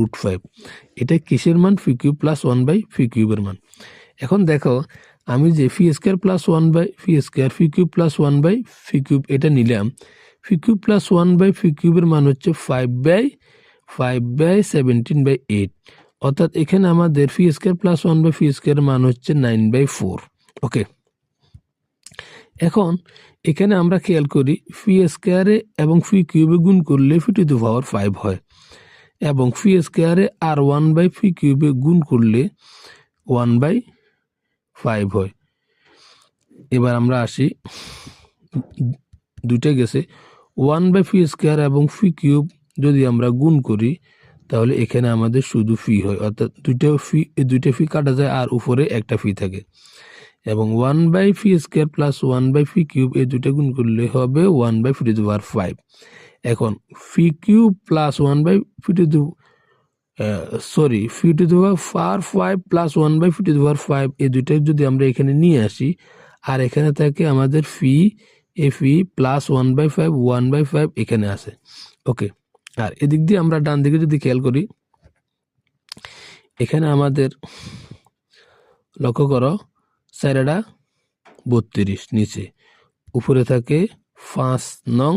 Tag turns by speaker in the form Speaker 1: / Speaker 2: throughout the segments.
Speaker 1: Root five এটা কিসের মান? Phi cube plus one by phi কিউবের মান। এখন দেখো, আমি যে phi square plus one by phi square phi cube plus one by phi cube এটা নিলাম। Phi cube plus one by phi কিউবের মান হচ্ছে five by five by seventeen by eight অর্থাৎ এখানে আমাদের phi square plus one by phi square মান হচ্ছে নাইন বাই ফোর ওকে এখন এখানে আমরা খেয়াল করি ফি স্কোয়ারে এবং ফি কিউবে গুণ করলে ফি টু দি পাওয়ার ফাইভ হয়। এবং ফি স্কোয়ারে আর ওয়ান বাই ফি কিউবে গুণ করলে ওয়ান বাই ফাইভ হয়। এবার আমরা আসি। দুইটা গেছে। ওয়ান বাই ফি স্কোয়ার এবং ফি কিউব যদি আমরা গুণ করি, তাহলে এখানে আমাদের শুধু ফি হয়। অর্থাৎ দুইটা ফি দুইটা ফি কাটা যায় আর উপরে একটা ফি থাকে। এবং one by phi square plus one by phi cube এই দুইটা গুণ করলে হবে one by phi to power five এখন phi cube plus one by phi to sorry phi to the power five plus one by phi to the five এই দুইটাই যদি আমরা এখানে নিয়ে আসি, আর এখানে থাকে আমাদের phi A phi plus one by five one by five এখানে আছে। ওকে আর এদিক দিয়ে আমরা ডান দিকে যদি খেয়াল করি, এখানে আমাদের, লক্ষ্য করো স্যারেডা বত্রিশ নিচে। উপরে থাকে পাঁচ নং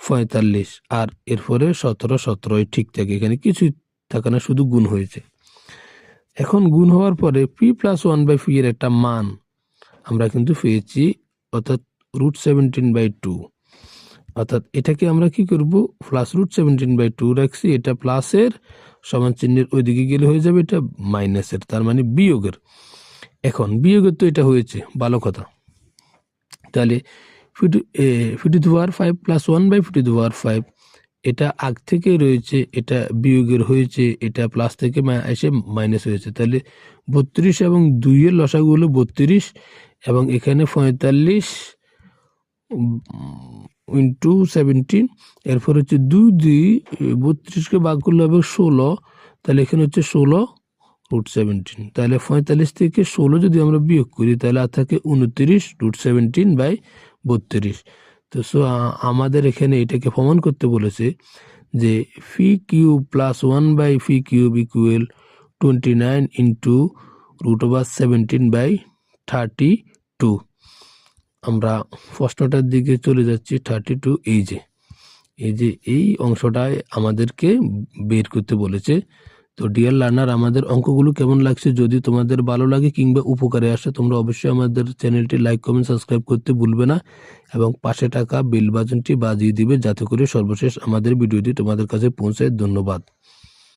Speaker 1: পঁয়তাল্লিশ আর এরপরে সতেরো, সতেরোই ঠিক থাকে। এখানে কিছুই থাকে না, শুধু গুণ হয়েছে। এখন গুণ হওয়ার পরে P plus one by P এর একটা মান আমরা কিন্তু পেয়েছি, অর্থাৎ রুট সেভেন্টিন বাই টু অর্থাৎ এটাকে আমরা কি করব? Plus root seventeen by two রাখছি, এটা প্লাসের সমান চিহ্নের ওইদিকে গেলে হয়ে যাবে এটা মাইনাসের তার মানে বিয়োগের। এখন বিয়োগের তো এটা হয়েছে, ভালো কথা। তাহলে ফিটু ফিটু দুয়ার five plus one by phi to দুয়ার ফাইভ এটা আগ থেকে রয়েছে, এটা বিয়োগের হয়েছে, এটা প্লাস থেকে এসে মাইনাস হয়েছে। তাহলে বত্রিশ এবং দুইয়ের লসাগু হলো বত্রিশ এবং এখানে পঁয়তাল্লিশ ইন্টু সেভেন্টিন এরপর হচ্ছে দুই দুই, বত্রিশকে ভাগ করলে হবে ষোলো। তাহলে এখানে হচ্ছে ষোলো রুট সেভেন্টিন তাহলে পঁয়তাল্লিশ থেকে ষোলো যদি আমরা বিয়োগ করি, তাহলে আর থাকে উনত্রিশ রুট সেভেন্টিন বাই বত্রিশ। তো সো আমাদের এখানে এটাকে প্রমাণ করতে বলেছে যে phi cube plus one by phi cube equal twenty nine into root over seventeen by thirty two আমরা প্রশ্নটার দিকে চলে যাচ্ছি থার্টি টু এই যে। এই যে, এই অংশটায় আমাদেরকে বের করতে বলেছে তো ডিয়ার লার্নার আমাদের অঙ্কগুলো কেমন লাগছে যদি তোমাদের ভালো লাগে কিংবা উপকারে আসে, তোমরা অবশ্যই আমাদের চ্যানেলটি লাইক কমেন্ট সাবস্ক্রাইব করতে ভুলবে না এবং পাশে টাকা বিল বাজনটি বাজিয়ে দিবে, যাতে করে সর্বশেষ আমাদের ভিডিওটি তোমাদের কাছে পৌঁছায়। ধন্যবাদ।